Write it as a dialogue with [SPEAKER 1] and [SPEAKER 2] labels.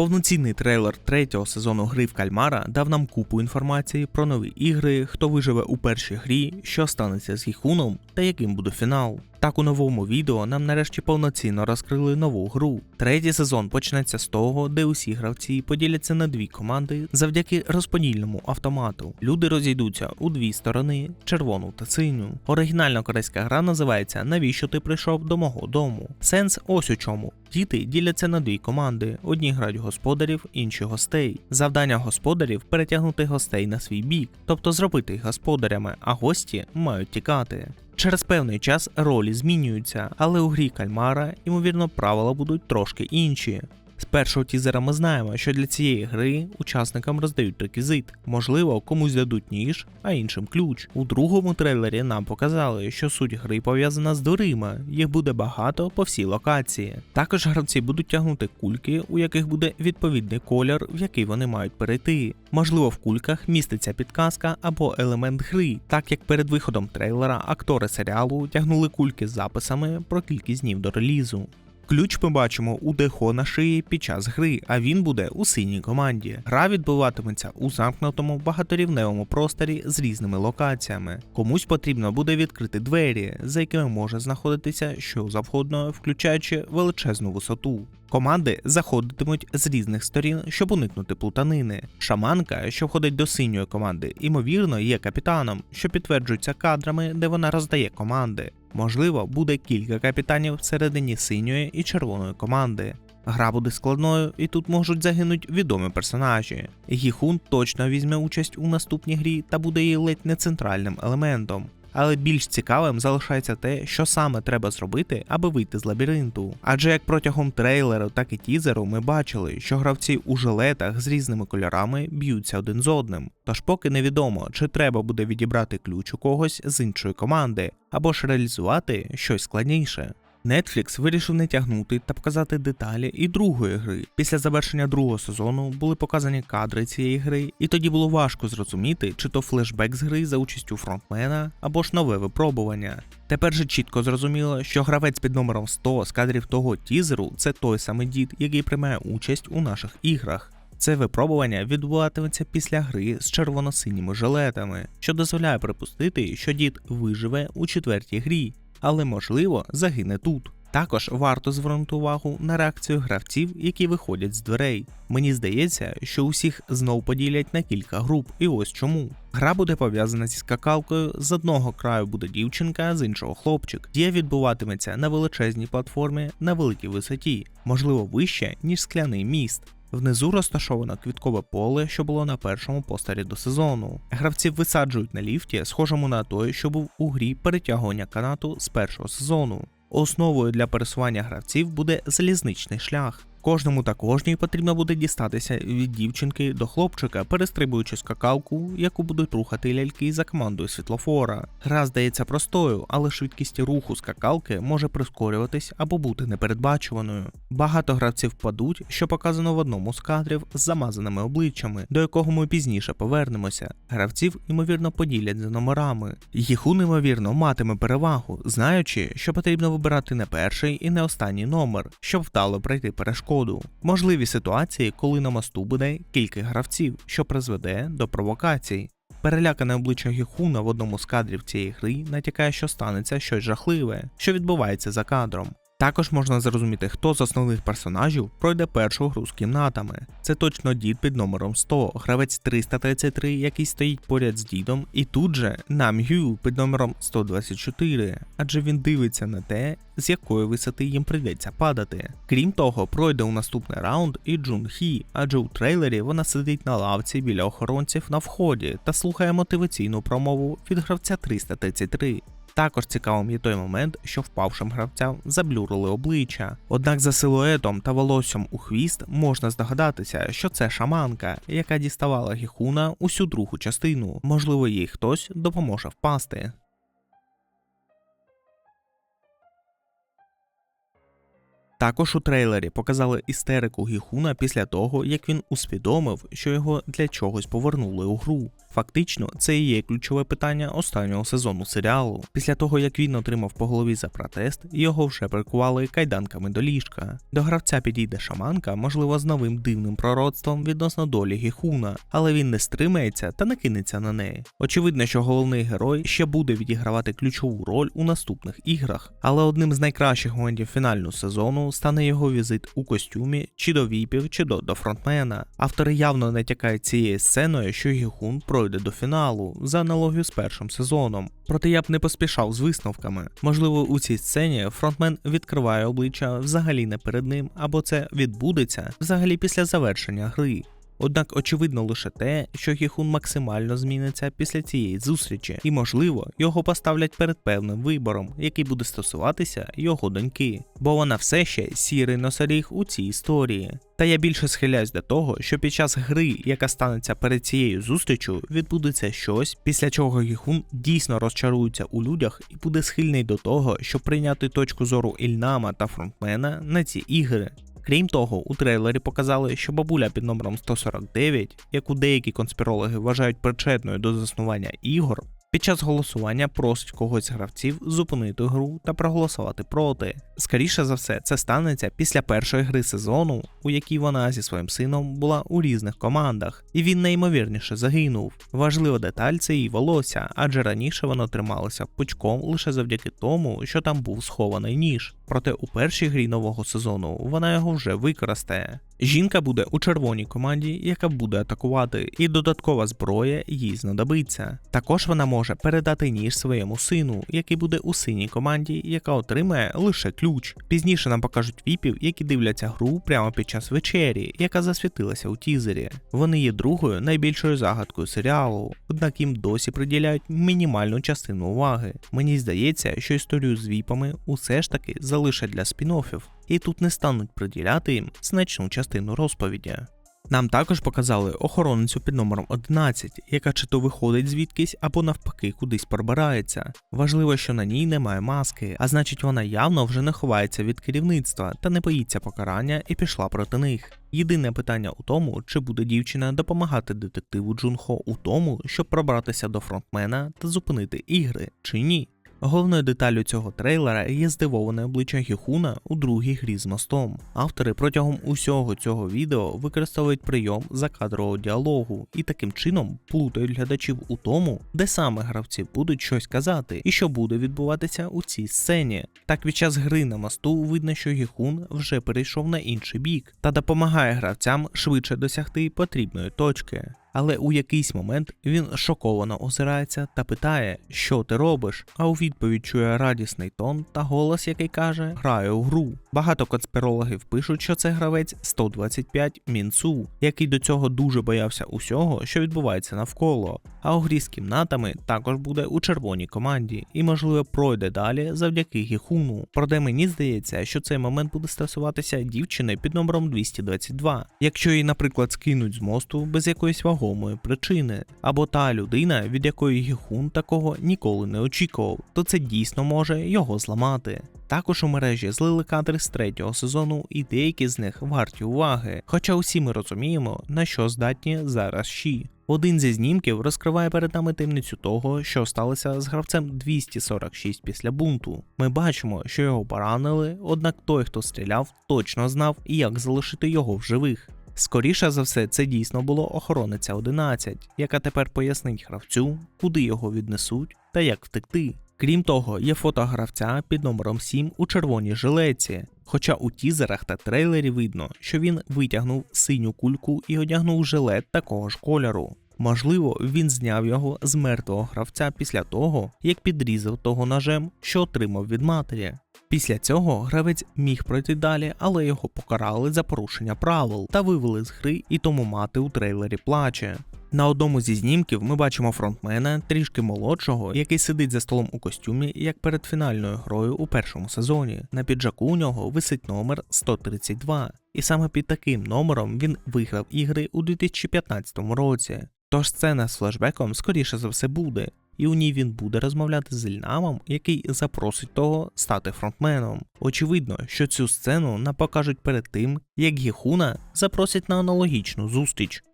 [SPEAKER 1] Повноцінний трейлер третього сезону гри в Кальмара дав нам купу інформації про нові ігри, хто виживе у першій грі, що станеться з Гіхуном та яким буде фінал. Так у новому відео нам нарешті повноцінно розкрили нову гру. Третій сезон почнеться з того, де усі гравці поділяться на дві команди завдяки розподільному автомату. Люди розійдуться у дві сторони червону та синю. Оригінальна корейська гра називається Навіщо ти прийшов до мого дому? Сенс ось у чому. Діти діляться на дві команди: одні грають господарів, інші гостей. Завдання господарів перетягнути гостей на свій бік, тобто зробити їх господарями, а гості мають тікати. Через певний час ролі змінюються, але у грі кальмара, ймовірно, правила будуть трошки інші. Першого тізера ми знаємо, що для цієї гри учасникам роздають реквізит. Можливо, комусь дадуть ніж, а іншим ключ. У другому трейлері нам показали, що суть гри пов'язана з дверима, їх буде багато по всій локації. Також гравці будуть тягнути кульки, у яких буде відповідний колір, в який вони мають перейти. Можливо, в кульках міститься підказка або елемент гри, так як перед виходом трейлера актори серіалу тягнули кульки з записами про кількість днів до релізу. Ключ ми бачимо у дехо на шиї під час гри, а він буде у синій команді. Гра відбуватиметься у замкнутому багаторівневому просторі з різними локаціями. Комусь потрібно буде відкрити двері, за якими може знаходитися що завгодно, включаючи величезну висоту. Команди заходитимуть з різних сторін, щоб уникнути плутанини. Шаманка, що входить до синьої команди, ймовірно, є капітаном, що підтверджується кадрами, де вона роздає команди. Можливо, буде кілька капітанів всередині синьої і червоної команди. Гра буде складною, і тут можуть загинути відомі персонажі. Гіхун точно візьме участь у наступній грі та буде її ледь не центральним елементом. Але більш цікавим залишається те, що саме треба зробити, аби вийти з лабіринту. Адже як протягом трейлеру, так і тізеру ми бачили, що гравці у жилетах з різними кольорами б'ються один з одним. Тож поки невідомо, чи треба буде відібрати ключ у когось з іншої команди, або ж реалізувати щось складніше. Netflix вирішив не тягнути та показати деталі і другої гри. Після завершення другого сезону були показані кадри цієї гри, і тоді було важко зрозуміти, чи то флешбек з гри за участю фронтмена або ж нове випробування. Тепер же чітко зрозуміло, що гравець під номером 100 з кадрів того тізеру це той самий дід, який приймає участь у наших іграх. Це випробування відбуватиметься після гри з червоно-синіми жилетами, що дозволяє припустити, що дід виживе у четвертій грі, але можливо загине тут. Також варто звернути увагу на реакцію гравців, які виходять з дверей. Мені здається, що усіх знов поділять на кілька груп, і ось чому. Гра буде пов'язана зі скакалкою, з одного краю буде дівчинка, з іншого хлопчик. Дія відбуватиметься на величезній платформі на великій висоті, можливо вище, ніж скляний міст. Внизу розташовано квіткове поле, що було на першому постері до сезону. Гравців висаджують на ліфті, схожому на той, що був у грі перетягування канату з першого сезону. Основою для пересування гравців буде залізничний шлях. Кожному та кожній потрібно буде дістатися від дівчинки до хлопчика, перестрибуючи скакалку, яку будуть рухати ляльки за командою світлофора. Гра здається простою, але швидкість руху скакалки може прискорюватись або бути непередбачуваною. Багато гравців впадуть, що показано в одному з кадрів з замазаними обличчями, до якого ми пізніше повернемося. Гравців, ймовірно, поділять за номерами. Їхун, ймовірно, матиме перевагу, знаючи, що потрібно вибирати не перший і не останній номер, щоб вдало пройти перешкоду. Можливі ситуації, коли на мосту буде кілька гравців, що призведе до провокацій. Перелякане обличчя Гіхуна в одному з кадрів цієї гри натякає, що станеться щось жахливе, що відбувається за кадром. Також можна зрозуміти, хто з основних персонажів пройде першу гру з кімнатами. Це точно дід під номером 100, гравець 333, який стоїть поряд з дідом, і тут же Нам Гю під номером 124, адже він дивиться на те, з якої висоти їм прийдеться падати. Крім того, пройде у наступний раунд і Джун Хі, адже у трейлері вона сидить на лавці біля охоронців на вході та слухає мотиваційну промову від гравця 333. Також цікавим є той момент, що впавшим гравцям заблюрили обличчя. Однак за силуетом та волоссям у хвіст можна здогадатися, що це шаманка, яка діставала гіхуна усю другу частину. Можливо, їй хтось допоможе впасти. Також у трейлері показали істерику Гіхуна після того, як він усвідомив, що його для чогось повернули у гру. Фактично, це і є ключове питання останнього сезону серіалу. Після того, як він отримав по голові за протест, його вже прикували кайданками до ліжка. До гравця підійде шаманка, можливо, з новим дивним пророцтвом відносно долі Гіхуна, але він не стримається та не кинеться на неї. Очевидно, що головний герой ще буде відігравати ключову роль у наступних іграх, але одним з найкращих моментів фінального сезону стане його візит у костюмі чи до віпів, чи до, до фронтмена. Автори явно натякають цією сценою, що Гіхун пройде до фіналу за аналогію з першим сезоном. Проте я б не поспішав з висновками. Можливо, у цій сцені фронтмен відкриває обличчя взагалі не перед ним, або це відбудеться взагалі після завершення гри. Однак очевидно лише те, що Гіхун максимально зміниться після цієї зустрічі, і можливо його поставлять перед певним вибором, який буде стосуватися його доньки, бо вона все ще сірий носоріг у цій історії. Та я більше схиляюсь до того, що під час гри, яка станеться перед цією зустрічю, відбудеться щось, після чого Гіхун дійсно розчарується у людях і буде схильний до того, щоб прийняти точку зору Ільнама та фронтмена на ці ігри. Крім того, у трейлері показали, що бабуля під номером 149, яку деякі конспірологи вважають причетною до заснування ігор, під час голосування просить когось з гравців зупинити гру та проголосувати проти. Скоріше за все, це станеться після першої гри сезону, у якій вона зі своїм сином була у різних командах, і він найімовірніше загинув. Важлива деталь це її волосся, адже раніше воно трималося пучком лише завдяки тому, що там був схований ніж. Проте у першій грі нового сезону вона його вже використає. Жінка буде у червоній команді, яка буде атакувати, і додаткова зброя їй знадобиться. Також вона може передати ніж своєму сину, який буде у синій команді, яка отримає лише ключ. Пізніше нам покажуть віпів, які дивляться гру прямо під час вечері, яка засвітилася у тізері. Вони є другою найбільшою загадкою серіалу, однак їм досі приділяють мінімальну частину уваги. Мені здається, що історію з віпами усе ж таки залишать для спін-оффів, і тут не стануть приділяти їм значну частину розповіді. Нам також показали охоронницю під номером 11, яка чи то виходить звідкись або навпаки кудись пробирається. Важливо, що на ній немає маски, а значить вона явно вже не ховається від керівництва та не боїться покарання і пішла проти них. Єдине питання у тому, чи буде дівчина допомагати детективу Джунхо у тому, щоб пробратися до фронтмена та зупинити ігри, чи ні. Головною деталлю цього трейлера є здивоване обличчя Гіхуна у другій грі з мостом. Автори протягом усього цього відео використовують прийом закадрового діалогу і таким чином плутають глядачів у тому, де саме гравці будуть щось казати і що буде відбуватися у цій сцені. Так під час гри на мосту видно, що Гіхун вже перейшов на інший бік та допомагає гравцям швидше досягти потрібної точки. Але у якийсь момент він шоковано озирається та питає, що ти робиш. А у відповідь чує радісний тон та голос, який каже: Граю у гру. Багато конспірологів пишуть, що це гравець 125 Мінцу, який до цього дуже боявся усього, що відбувається навколо. А у грі з кімнатами також буде у червоній команді і, можливо, пройде далі завдяки Гіхуну. Проте мені здається, що цей момент буде стосуватися дівчини під номером 222. Якщо її, наприклад, скинуть з мосту без якоїсь вагомої причини, або та людина, від якої Гіхун такого ніколи не очікував, то це дійсно може його зламати. Також у мережі злили кадри з третього сезону, і деякі з них варті уваги. Хоча усі ми розуміємо, на що здатні зараз щі. Один зі знімків розкриває перед нами таємницю того, що сталося з гравцем 246 після бунту. Ми бачимо, що його поранили, однак той, хто стріляв, точно знав, як залишити його в живих. Скоріше за все, це дійсно було охорониця 11, яка тепер пояснить гравцю, куди його віднесуть та як втекти. Крім того, є фото гравця під номером 7 у червоній жилеці. Хоча у тізерах та трейлері видно, що він витягнув синю кульку і одягнув жилет такого ж кольору. Можливо, він зняв його з мертвого гравця після того, як підрізав того ножем, що отримав від матері. Після цього гравець міг пройти далі, але його покарали за порушення правил та вивели з гри, і тому мати у трейлері плаче. На одному зі знімків ми бачимо фронтмена трішки молодшого, який сидить за столом у костюмі, як перед фінальною грою у першому сезоні. На піджаку у нього висить номер 132, і саме під таким номером він виграв ігри у 2015 році. Тож сцена з флешбеком скоріше за все буде, і у ній він буде розмовляти з Ільнамом, який запросить того стати фронтменом. Очевидно, що цю сцену нам покажуть перед тим, як Гіхуна запросять на аналогічну зустріч.